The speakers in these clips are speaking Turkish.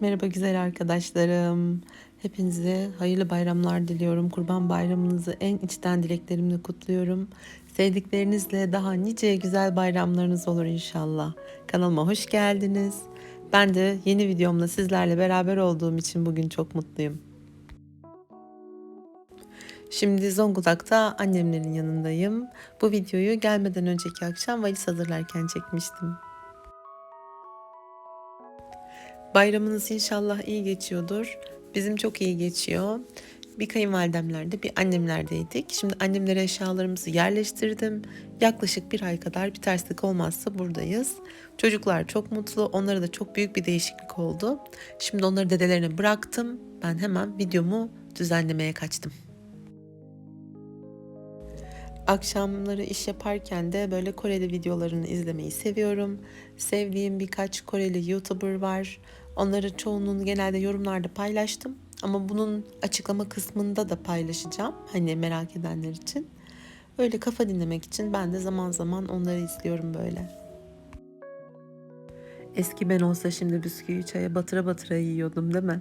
Merhaba güzel arkadaşlarım. Hepinize hayırlı bayramlar diliyorum. Kurban bayramınızı en içten dileklerimle kutluyorum. Sevdiklerinizle daha nice güzel bayramlarınız olur inşallah. Kanalıma hoş geldiniz. Ben de yeni videomla sizlerle beraber olduğum için bugün çok mutluyum. Şimdi Zonguldak'ta annemlerin yanındayım. Bu videoyu gelmeden önceki akşam valiz hazırlarken çekmiştim. Bayramınız inşallah iyi geçiyordur. Bizim çok iyi geçiyor. Bir kayınvalidemlerde bir annemlerdeydik. Şimdi annemlere eşyalarımızı yerleştirdim. Yaklaşık bir ay kadar bir terslik olmazsa buradayız. Çocuklar çok mutlu. Onlara da çok büyük bir değişiklik oldu. Şimdi onları dedelerine bıraktım. Ben hemen videomu düzenlemeye kaçtım. Akşamları iş yaparken de böyle Koreli videolarını izlemeyi seviyorum. Sevdiğim birkaç Koreli YouTuber var. Onların çoğunluğunu genelde yorumlarda paylaştım. Ama bunun açıklama kısmında da paylaşacağım. Hani merak edenler için. Öyle kafa dinlemek için ben de zaman zaman onları izliyorum böyle. Eski ben olsa şimdi bisküvi çaya batıra batıra yiyordum değil mi?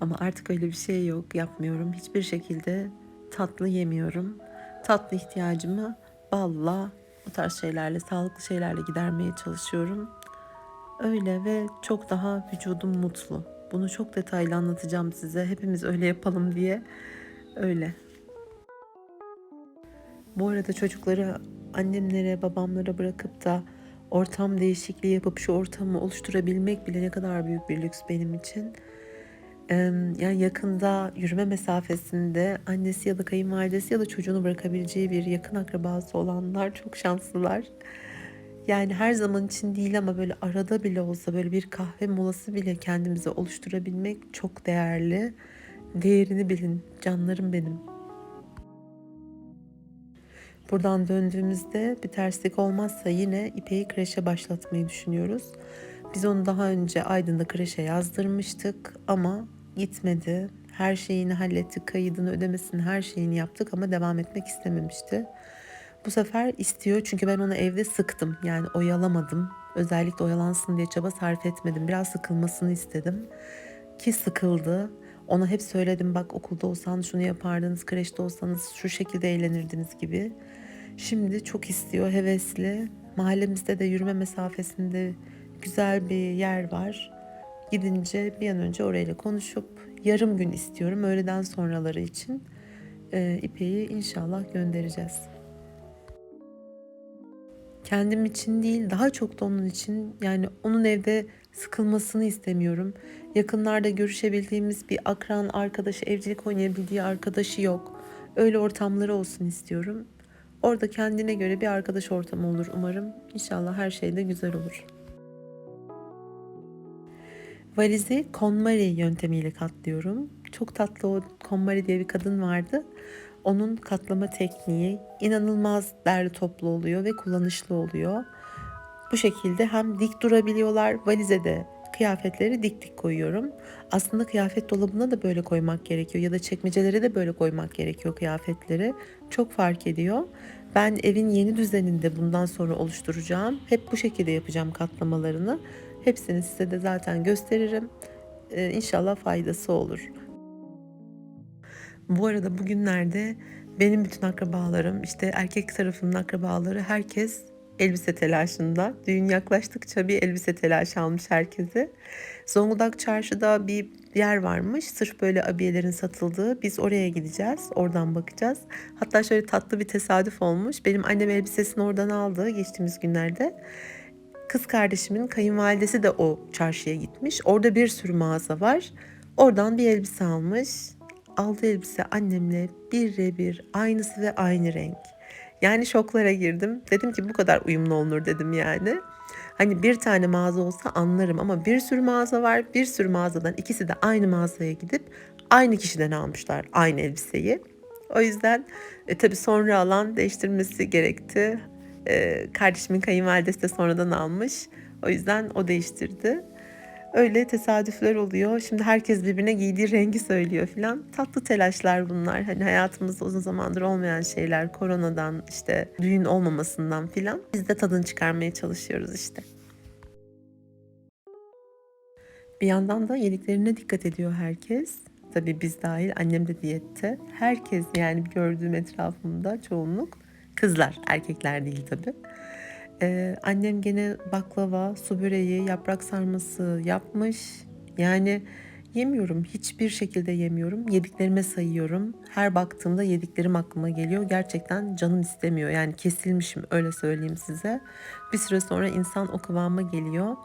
Ama artık öyle bir şey yok. Yapmıyorum. Hiçbir şekilde tatlı yemiyorum. Tatlı ihtiyacımı balla bu tarz şeylerle, sağlıklı şeylerle gidermeye çalışıyorum. Öyle ve çok daha vücudum mutlu. Bunu çok detaylı anlatacağım size. Hepimiz öyle yapalım diye. Öyle. Bu arada çocukları annemlere, babamlara bırakıp da ortam değişikliği yapıp şu ortamı oluşturabilmek bile ne kadar büyük bir lüks benim için. Yani yakında yürüme mesafesinde annesi ya da kayınvalidesi ya da çocuğunu bırakabileceği bir yakın akrabası olanlar çok şanslılar. Yani her zaman için değil ama böyle arada bile olsa böyle bir kahve molası bile kendimize oluşturabilmek çok değerli. Değerini bilin canlarım benim. Buradan döndüğümüzde bir terslik olmazsa yine İpek'i kreşe başlatmayı düşünüyoruz. Biz onu daha önce Aydın'da kreşe yazdırmıştık ama gitmedi. Her şeyini hallettik, kaydını, ödemesini, her şeyini yaptık ama devam etmek istememişti. Bu sefer istiyor çünkü ben onu evde sıktım. Yani oyalamadım. Özellikle oyalansın diye çaba sarf etmedim. Biraz sıkılmasını istedim. Ki sıkıldı. Ona hep söyledim bak okulda olsanız şunu yapardınız, kreşte olsanız şu şekilde eğlenirdiniz gibi. Şimdi çok istiyor, hevesli. Mahallemizde de yürüme mesafesinde güzel bir yer var. Gidince bir an önce orayla konuşup yarım gün istiyorum öğleden sonraları için. E, İpek'i inşallah göndereceğiz kendim için değil daha çok da onun için yani onun evde sıkılmasını istemiyorum. Yakınlarda görüşebildiğimiz bir akran arkadaşı, evcilik oynayabildiği arkadaşı yok. Öyle ortamları olsun istiyorum. Orada kendine göre bir arkadaş ortamı olur umarım. İnşallah her şey de güzel olur. Valizi KonMari yöntemiyle katlıyorum. Çok tatlı o KonMari diye bir kadın vardı. Onun katlama tekniği inanılmaz derli toplu oluyor ve kullanışlı oluyor. Bu şekilde hem dik durabiliyorlar valize de kıyafetleri dik dik koyuyorum. Aslında kıyafet dolabına da böyle koymak gerekiyor ya da çekmecelere de böyle koymak gerekiyor kıyafetleri. Çok fark ediyor. Ben evin yeni düzeninde bundan sonra oluşturacağım. Hep bu şekilde yapacağım katlamalarını. Hepsini size de zaten gösteririm. Ee, inşallah faydası olur. Bu arada bugünlerde benim bütün akrabalarım, işte erkek tarafının akrabaları herkes elbise telaşında. Düğün yaklaştıkça bir elbise telaşı almış herkese. Zonguldak çarşıda bir yer varmış. Sırf böyle abiyelerin satıldığı. Biz oraya gideceğiz. Oradan bakacağız. Hatta şöyle tatlı bir tesadüf olmuş. Benim annem elbisesini oradan aldı geçtiğimiz günlerde. Kız kardeşimin kayınvalidesi de o çarşıya gitmiş. Orada bir sürü mağaza var. Oradan bir elbise almış aldığı elbise annemle birebir aynısı ve aynı renk. Yani şoklara girdim. Dedim ki bu kadar uyumlu olunur dedim yani. Hani bir tane mağaza olsa anlarım ama bir sürü mağaza var. Bir sürü mağazadan ikisi de aynı mağazaya gidip aynı kişiden almışlar aynı elbiseyi. O yüzden e, tabii sonra alan değiştirmesi gerekti. E, kardeşimin kayınvalidesi de sonradan almış. O yüzden o değiştirdi. Öyle tesadüfler oluyor. Şimdi herkes birbirine giydiği rengi söylüyor filan. Tatlı telaşlar bunlar. Hani hayatımızda uzun zamandır olmayan şeyler. Koronadan işte düğün olmamasından filan. Biz de tadını çıkarmaya çalışıyoruz işte. Bir yandan da yediklerine dikkat ediyor herkes. Tabii biz dahil annem de diyette. Herkes yani gördüğüm etrafımda çoğunluk kızlar, erkekler değil tabii. Ee, annem gene baklava, su böreği, yaprak sarması yapmış. Yani yemiyorum, hiçbir şekilde yemiyorum. Yediklerime sayıyorum. Her baktığımda yediklerim aklıma geliyor. Gerçekten canım istemiyor. Yani kesilmişim öyle söyleyeyim size. Bir süre sonra insan o kıvama geliyor.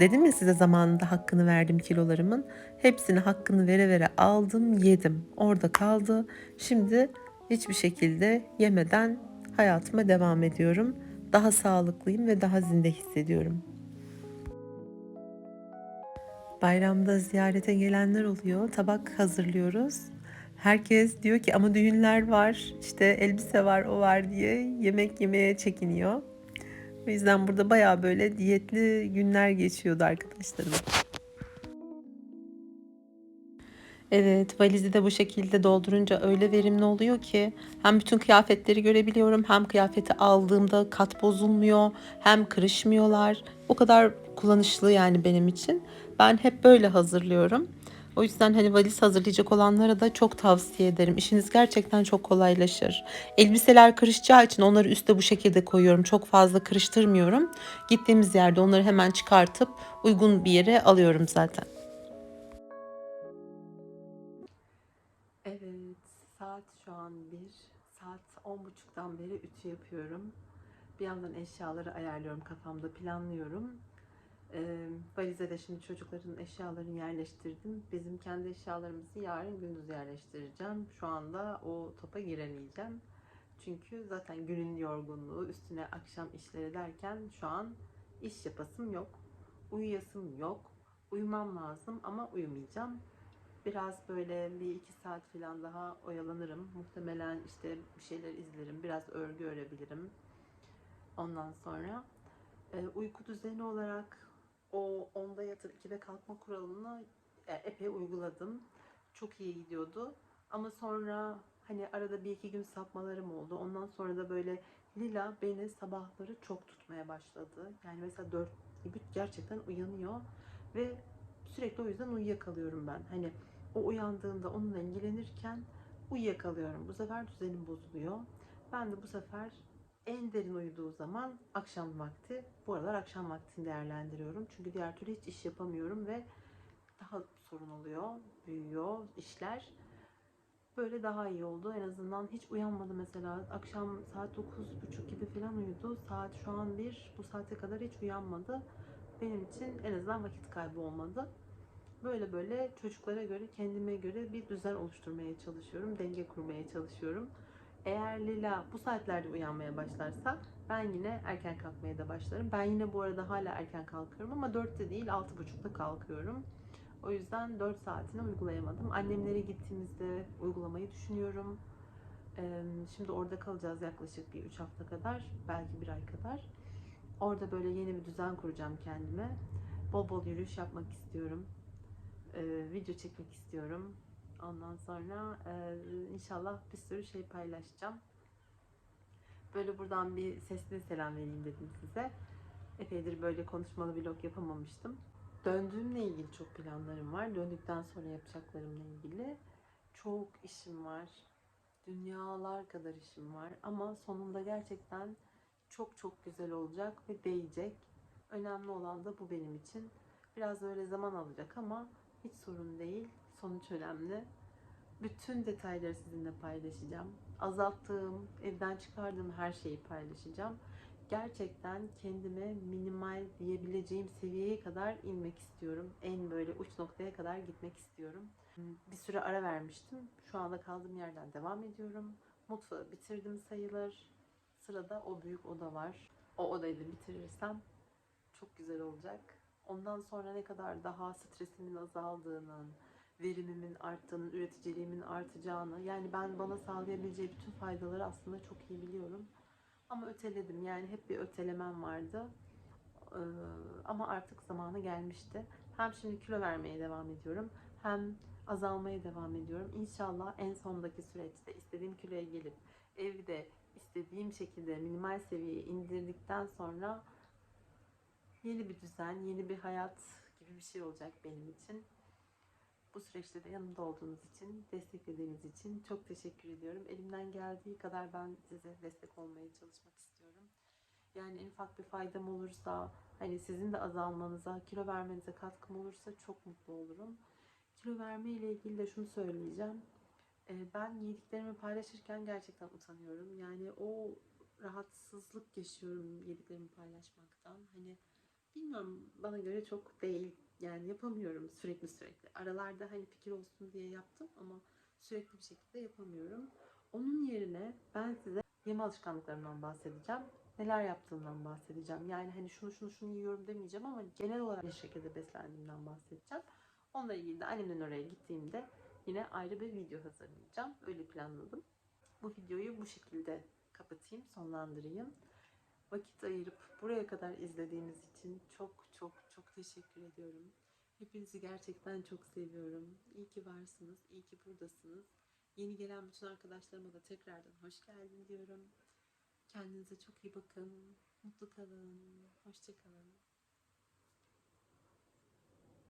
Dedim ya size zamanında hakkını verdim kilolarımın. Hepsini hakkını vere vere aldım, yedim. Orada kaldı. Şimdi hiçbir şekilde yemeden hayatıma devam ediyorum. Daha sağlıklıyım ve daha zinde hissediyorum. Bayramda ziyarete gelenler oluyor. Tabak hazırlıyoruz. Herkes diyor ki ama düğünler var, işte elbise var, o var diye yemek yemeye çekiniyor. O yüzden burada bayağı böyle diyetli günler geçiyordu arkadaşlarım. Evet, valizi de bu şekilde doldurunca öyle verimli oluyor ki hem bütün kıyafetleri görebiliyorum hem kıyafeti aldığımda kat bozulmuyor hem kırışmıyorlar. O kadar kullanışlı yani benim için. Ben hep böyle hazırlıyorum. O yüzden hani valiz hazırlayacak olanlara da çok tavsiye ederim. İşiniz gerçekten çok kolaylaşır. Elbiseler kırışacağı için onları üste bu şekilde koyuyorum. Çok fazla kırıştırmıyorum. Gittiğimiz yerde onları hemen çıkartıp uygun bir yere alıyorum zaten. Buçuktan beri ütü yapıyorum. Bir yandan eşyaları ayarlıyorum, kafamda planlıyorum. Ee, valize de şimdi çocukların eşyalarını yerleştirdim. Bizim kendi eşyalarımızı yarın gündüz yerleştireceğim. Şu anda o topa giremeyeceğim. Çünkü zaten günün yorgunluğu, üstüne akşam işleri derken şu an iş yapasım yok. Uyuyasım yok. Uyumam lazım ama uyumayacağım. Biraz böyle bir iki saat falan daha oyalanırım. Muhtemelen işte bir şeyler izlerim. Biraz örgü örebilirim. Ondan sonra e, uyku düzeni olarak o onda yatıp 2'de kalkma kuralını e, epey uyguladım. Çok iyi gidiyordu. Ama sonra hani arada bir iki gün sapmalarım oldu. Ondan sonra da böyle Lila beni sabahları çok tutmaya başladı. Yani mesela 4 gibi gerçekten uyanıyor ve sürekli o yüzden uyuyakalıyorum ben. Hani o uyandığında onunla ilgilenirken uyuyakalıyorum. Bu sefer düzenim bozuluyor. Ben de bu sefer en derin uyuduğu zaman akşam vakti. Bu aralar akşam vaktini değerlendiriyorum. Çünkü diğer türlü hiç iş yapamıyorum ve daha sorun oluyor, büyüyor işler. Böyle daha iyi oldu. En azından hiç uyanmadı mesela. Akşam saat 9.30 gibi falan uyudu. Saat şu an 1. Bu saate kadar hiç uyanmadı. Benim için en azından vakit kaybı olmadı. Böyle böyle çocuklara göre, kendime göre bir düzen oluşturmaya çalışıyorum. Denge kurmaya çalışıyorum. Eğer Lila bu saatlerde uyanmaya başlarsa ben yine erken kalkmaya da başlarım. Ben yine bu arada hala erken kalkıyorum ama 4'te değil 6.30'da kalkıyorum. O yüzden 4 saatini uygulayamadım. Annemlere gittiğimizde uygulamayı düşünüyorum. Şimdi orada kalacağız yaklaşık bir 3 hafta kadar, belki bir ay kadar. Orada böyle yeni bir düzen kuracağım kendime. Bol bol yürüyüş yapmak istiyorum. Ee, video çekmek istiyorum. Ondan sonra e, inşallah bir sürü şey paylaşacağım. Böyle buradan bir sesli selam vereyim dedim size. Epeydir böyle konuşmalı vlog yapamamıştım. Döndüğümle ilgili çok planlarım var. Döndükten sonra yapacaklarımla ilgili çok işim var. Dünyalar kadar işim var. Ama sonunda gerçekten çok çok güzel olacak ve değecek. Önemli olan da bu benim için. Biraz böyle zaman alacak ama hiç sorun değil. Sonuç önemli. Bütün detayları sizinle paylaşacağım. Azalttığım, evden çıkardığım her şeyi paylaşacağım. Gerçekten kendime minimal diyebileceğim seviyeye kadar inmek istiyorum. En böyle uç noktaya kadar gitmek istiyorum. Bir süre ara vermiştim. Şu anda kaldığım yerden devam ediyorum. Mutfağı bitirdim sayılır. Sırada o büyük oda var. O odayı da bitirirsem çok güzel olacak. Ondan sonra ne kadar daha stresimin azaldığının, verimimin arttığını, üreticiliğimin artacağını, yani ben bana sağlayabileceği bütün faydaları aslında çok iyi biliyorum. Ama öteledim. Yani hep bir ötelemem vardı. Ee, ama artık zamanı gelmişti. Hem şimdi kilo vermeye devam ediyorum. Hem azalmaya devam ediyorum. İnşallah en sondaki süreçte istediğim kiloya gelip evde istediğim şekilde minimal seviyeye indirdikten sonra yeni bir düzen, yeni bir hayat gibi bir şey olacak benim için. Bu süreçte de yanımda olduğunuz için, desteklediğiniz için çok teşekkür ediyorum. Elimden geldiği kadar ben size destek olmaya çalışmak istiyorum. Yani en ufak bir faydam olursa, hani sizin de azalmanıza, kilo vermenize katkım olursa çok mutlu olurum. Kilo verme ile ilgili de şunu söyleyeceğim. Ee, Ben yediklerimi paylaşırken gerçekten utanıyorum. Yani o rahatsızlık yaşıyorum yediklerimi paylaşmaktan. Hani bilmiyorum bana göre çok değil. Yani yapamıyorum sürekli sürekli. Aralarda hani fikir olsun diye yaptım ama sürekli bir şekilde yapamıyorum. Onun yerine ben size yeme alışkanlıklarımdan bahsedeceğim. Neler yaptığımdan bahsedeceğim. Yani hani şunu şunu şunu yiyorum demeyeceğim ama genel olarak ne şekilde beslendiğimden bahsedeceğim. Onunla ilgili de annemden oraya gittiğimde yine ayrı bir video hazırlayacağım. Öyle planladım. Bu videoyu bu şekilde kapatayım, sonlandırayım. Vakit ayırıp buraya kadar izlediğiniz için çok çok çok teşekkür ediyorum. Hepinizi gerçekten çok seviyorum. İyi ki varsınız, iyi ki buradasınız. Yeni gelen bütün arkadaşlarıma da tekrardan hoş geldin diyorum. Kendinize çok iyi bakın. Mutlu kalın. Hoşça kalın.